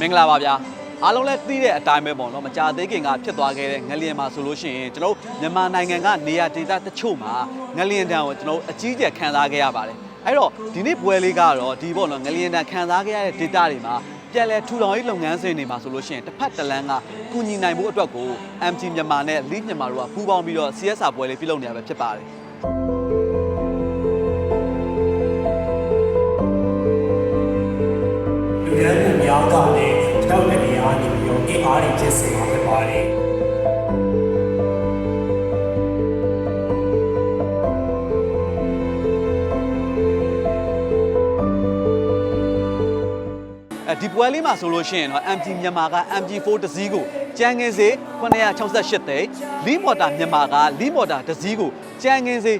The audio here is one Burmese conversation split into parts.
မင်္ဂလာပါဗျာအားလုံးလည်းသိတဲ့အတိုင်းပဲပေါ့နော်မကြာသေးခင်ကဖြစ်သွားခဲ့တဲ့ငလျင်မှာဆိုလို့ရှိရင်ကျွန်တော်တို့မြန်မာနိုင်ငံကနေရာဒေသတချို့မှာငလျင်တံကိုကျွန်တော်တို့အကြီးကျယ်ခံစားခဲ့ရပါတယ်အဲ့တော့ဒီနေ့ပွဲလေးကတော့ဒီပေါ့နော်ငလျင်တံခံစားခဲ့ရတဲ့ဒေသတွေမှာပြန်လည်ထူထောင်ရေးလုပ်ငန်းစဉ်တွေမှာဆိုလို့ရှိရင်တစ်ဖက်တစ်လမ်းကကူညီနိုင်မှုအတွက်ကို MT မြန်မာနဲ့ Lead မြန်မာတို့ကပူးပေါင်းပြီးတော့ CSR ပွဲလေးပြုလုပ်နေရပဲဖြစ်ပါတယ် မှုများကလည်းတောက်တဲ့နေရာနေပြီးတော့အင်အားတွေကျင့်စင်မှာဖြစ်ပါတယ်အဲဒီပွဲလေးမှာဆိုလို့ရှိရင်တော့ MG မြန်မာက MG4 တစ်စီးကိုကြမ်းငင်းစေ 968သိန်းလီမော်တာမြန်မာကလီမော်တာတစ်စီးကိုကြမ်းငင်းစေ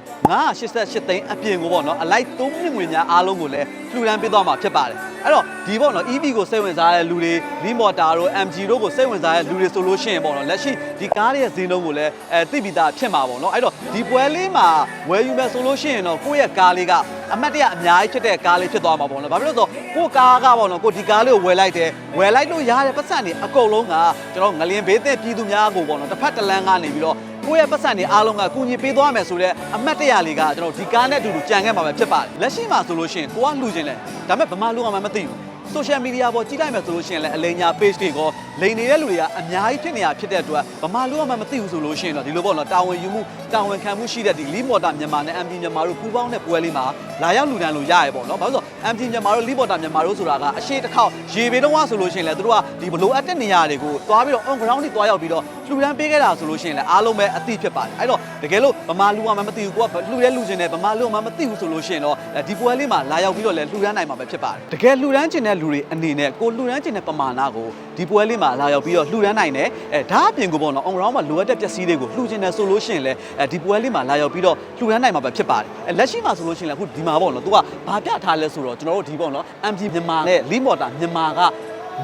988သိန်းအပြင်ကိုပေါ့နော်အလိုက်3မြင့်ငွေများအားလုံးကိုလည်းလှူဒန်းပေးသွားမှာဖြစ်ပါတယ်အဲ့တော့ဒီပေါ့နော် EV ကိုစိတ်ဝင်စားတဲ့လူတွေလီမော်တာတို့ MG တို့ကိုစိတ်ဝင်စားတဲ့လူတွေဆိုလို့ရှိရင်ပေါ့နော်လက်ရှိဒီကားတွေရဲ့ဈေးနှုန်းကိုလည်းအဲသိပြီးသားဖြစ်မှာပေါ့နော်အဲ့တော့ဒီပွဲလေးမှာဝယ်ယူမယ်ဆိုလို့ရှိရင်တော့ကိုယ့်ရဲ့ကားလေးကအမတ်တရအများကြီးဖြစ်တဲ့ကားလေးဖြစ်သွားမှာပေါ့နော်ဘာဖြစ်လို့လဲဆိုတော့ကိုယ့်ကားကပေါ့နော်ကိုဒီကားလေးကိုဝယ်လိုက်တယ်ဝယ်လိုက်လို့ရတဲ့ပတ်စံတွေအကုန်လုံးကကျွန်တော်ငလျင်ဘေးတဲ့ပြည်သူများကိုပေါ့နော်တစ်ဖက်တစ်လမ်းကနေပြီးတော့ကိုယ့်ရဲ့ပတ်စံတွေအားလုံးကကူညီပေးသွားမယ်ဆိုတော့အမတ်တရလေးကကျွန်တော်ဒီကားနဲ့အတူတူကြံခဲ့မှာပဲဖြစ်ပါတယ်လက်ရှိမှာဆိုလို့ရှိရင်ကိုကလှူခြင်းလဲဒါပေမဲ့ဗမာလူကမှမသိဘူး social media ပေါ်ကြည့်လိုက်မယ်ဆိုလို့ရှိရင်လည်းအလိညာ page တွေကိုလိန်နေတဲ့လူတွေကအများကြီးဖြစ်နေတာဖြစ်တဲ့အတွက်ဗမာလူကမှမသိဘူးဆိုလို့ရှိရင်တော့ဒီလိုပေါ့နော်တာဝန်ယူမှုတာဝန်ခံမှုရှိတဲ့ဒီ lead motor မြန်မာနဲ့ MD မြန်မာတို့ပူးပေါင်းတဲ့ပွဲလေးမှာလာရောက်လူတန်းလို့ရရပေါ့နော်ဘာလို့လဲဆိုတော့ MD မြန်မာတို့ lead motor မြန်မာတို့ဆိုတာကအရှိတစ်ခေါက်ရေပေတော့ဆိုလို့ရှိရင်လည်းသူတို့ကဒီဘလို့အပ်တဲ့နေရာတွေကိုသွားပြီးတော့ on ground တွေသွားရောက်ပြီးတော့ လူတန်းပေးခဲ့တာဆိုလို့ရှိရင်လည်းအားလုံးပဲအသိဖြစ်ပါတယ်အဲ့တော့တကယ်လို့ဗမာလူကမှမသိဘူးကိုကလူရဲလူချင်းနဲ့ဗမာလူကမှမသိဘူးဆိုလို့ရှိရင်တော့ဒီပွဲလေးမှာလာရောက်ပြီးတော့လည်းလူတန်းနိုင်မှာပဲဖြစ်ပါတယ်တကယ်လူတန်းကျင်တဲ့လူတွေအနေနဲ့ကိုလူတန်းကျင်တဲ့ပမာဏကိုဒီပွဲလေးမှာလာရောက်ပြီးတော့လှူဒန်းနိုင်တယ်အဲဒါအပြင်ကိုပေါ့နော် on ground မှာလိုအပ်တဲ့ပစ္စည်းတွေကိုလှူကျင်တယ်ဆိုလို့ရှိရင်လည်းအဲဒီပွဲလေးမှာလာရောက်ပြီးတော့လှူဒန်းနိုင်မှာပဲဖြစ်ပါတယ်အဲလက်ရှိမှာဆိုလို့ရှိရင်လည်းအခုဒီမှာပေါ့နော်သူကဘာပြထားလဲဆိုတော့ကျွန်တော်တို့ဒီပေါ့နော် MG မြန်မာနဲ့ Lead Motor မြန်မာက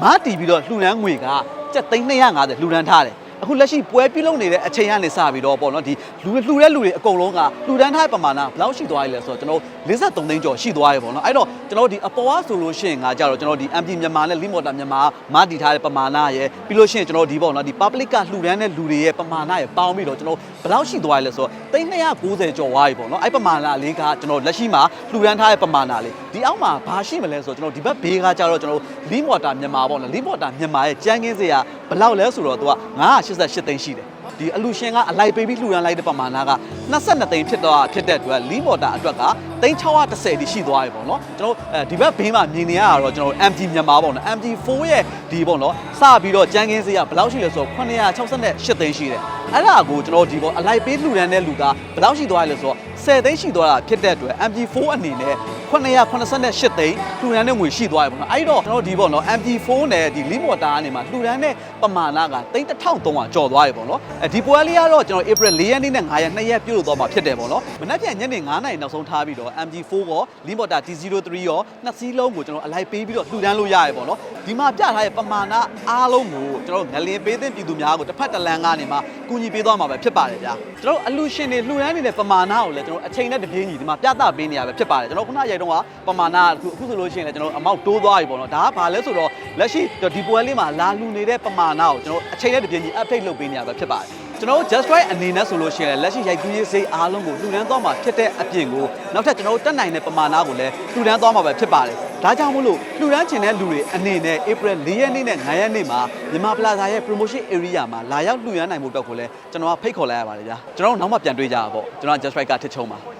မားတီပြီးတော့လှူဒန်းငွေကကျပ်သိန်း250လှူဒန်းထားတယ် အခုလက်ရှိပွဲပြုလုပ်နေတဲ့အချိန်ကနေစပြီးတော့ပေါ့နော်ဒီလူလှူတဲ့လူတွေအကုန်လုံးကလှူဒန်းထားတဲ့ပမာဏဘယ်လောက်ရှိသွားရလဲဆိုတော့ကျွန်တော်53သိန်းကျော်ရှိသွားရပေါ့နော်အဲ့တော့ကျွန်တော်ဒီအပေါ်ကဆိုလို့ရှိရင်ငါကြတော့ကျွန်တော်ဒီ MP မြန်မာနဲ့ Lead Motor မြန်မာမာတီထားတဲ့ပမာဏရယ်ပြီးလို့ရှိရင်ကျွန်တော်ဒီပေါ့နော်ဒီ public ကလှူဒန်းတဲ့လူတွေရဲ့ပမာဏရယ်ပေါင်းပြီးတော့ကျွန်တော်ဘယ်လောက်ရှိသွားရလဲဆိုတော့သိန်း290ကျော်သွားပြီပေါ့နော်အဲ့ပမာဏလေးကကျွန်တော်လက်ရှိမှာလှူဒန်းထားတဲ့ပမာဏလေးဒီအောက်မှာဘာရှိမလဲဆိုတော့ကျွန်တော်ဒီဘက်ဘေးကကြတော့ကျွန်တော် Lead Motor မြန်မာပေါ့နော် Lead Motor မြန်မာရဲ့ကြမ်းကင်းစရာ ဘယ်လောက်လဲဆိုတော့သူက988သိန်းရှိတယ်ဒီအလူရှင်ကအလိုက်ပေးပြီးလှူဒန်းလိုက်တဲ့ပမာဏက22သိန်းဖြစ်တော့ဖြစ်တဲ့အတွက်လီမော်တာအတွက်က3610တိရှိသွားပြီပေါ့နော်ကျွန်တော်အဲဒီဘက်ဘေးမှာမြင်နေရတာတော့ကျွန်တော် MG မြန်မာပေါ့နော် MG4 ရဲ့ဒီပေါ့နော်စပြီးတော့ကြမ်းကင်းစေးကဘယ်လောက်ရှိလဲဆိုတော့968သိန်းရှိတယ်အဲ့ဒါကိုကျွန်တော်ဒီပေါ့အလိုက်ပေးလှူဒန်းတဲ့လူကဘယ်လောက်ရှိသွားလဲဆိုတော့10သိန်းရှိသွားတာဖြစ်တဲ့အတွက် MG4 အနေနဲ့988သိန်းလှူဒန်းတဲ့ငွေရှိသွားပြီပေါ့နော်အဲ့တော့ကျွန်တော်ဒီပေါ့နော် MG4 နဲ့ဒီလီမော်တာကနေမှာလှူဒန်းတဲ့ပမာဏက3300ကျော်သွားပြီပေါ့နော်အဲဒီပွဲလေးကတော့ကျွန်တော် April 4ရက်နေ့နဲ့5ရက်2ရက်ပြုလုပ်သွားမှာဖြစ်တယ်ပေါ့နော်မနက်ဖြန်ညနေ9:00နာရီနောက်ဆုံးထားပြီးတော့ MG4 ရောလီမော်တာ T03 ရောနှစ်စီးလုံးကိုကျွန်တော်အလိုက်ပေးပြီးတော့လှူဒန်းလို့ရရပေါ့နော်ဒီမှာပြထားတဲ့ပမာဏအားလုံးကိုကျွန်တော်ငလင်ပေးတဲ့ပြည်သူများကိုတစ်ဖက်တစ်လမ်းကနေမှကူညီပေးသွားမှာပဲဖြစ်ပါတယ်ဗျာကျွန်တော်အလူရှင်တွေလှူဒန်းနေတဲ့ပမာဏကိုလည်းကျွန်တော်အချိန်နဲ့တပြေးညီဒီမှာပြသပေးနေရပဲဖြစ်ပါတယ်ကျွန်တော်ခုနရိုက်တော့ကပမာဏအခုအခုဆိုလို့ရှိရင်လည်းကျွန်တော်အမောက်တိုးသွားပြီပေါ့နော်ဒါကဘာလဲဆိုတော့လက်ရှိဒီပွဲလေးမှာလာလူနေတဲ့ပမာဏကိုကျွန်တော်အချိန်နဲ့တပြေးညီ update လုပ်ပေးနေရပဲဖြစ်ပါတယ် ကျွန်တော် just right အနေနဲ့ဆိုလို့ရှိရင်လက်ရှိရိုက်ကူးရေးစိတ်အားလုံးကိုလှူဒန်းသွားမှာဖြစ်တဲ့အပြင်ကိုနောက်ထပ်ကျွန်တော်တက်နိုင်တဲ့ပမာဏကိုလည်းလှူဒန်းသွားမှာပဲဖြစ်ပါတယ်ဒါကြောင့်မို့လို့လှူဒန်းချင်တဲ့လူတွေအနေနဲ့ April 4ရက်နေ့နဲ့9ရက်နေ့မှာမြန်မာပလာဇာရဲ့ promotion area မှာလာရောက်လှူဒန်းနိုင်မှုအတွက်ကိုလည်းကျွန်တော်ကဖိတ်ခေါ်လိုက်ရပါတယ်ဗျာကျွန်တော်တို့နောက်မှပြန်တွေ့ကြတာပေါ့ကျွန်တော် just right ကထစ်ချုံပါ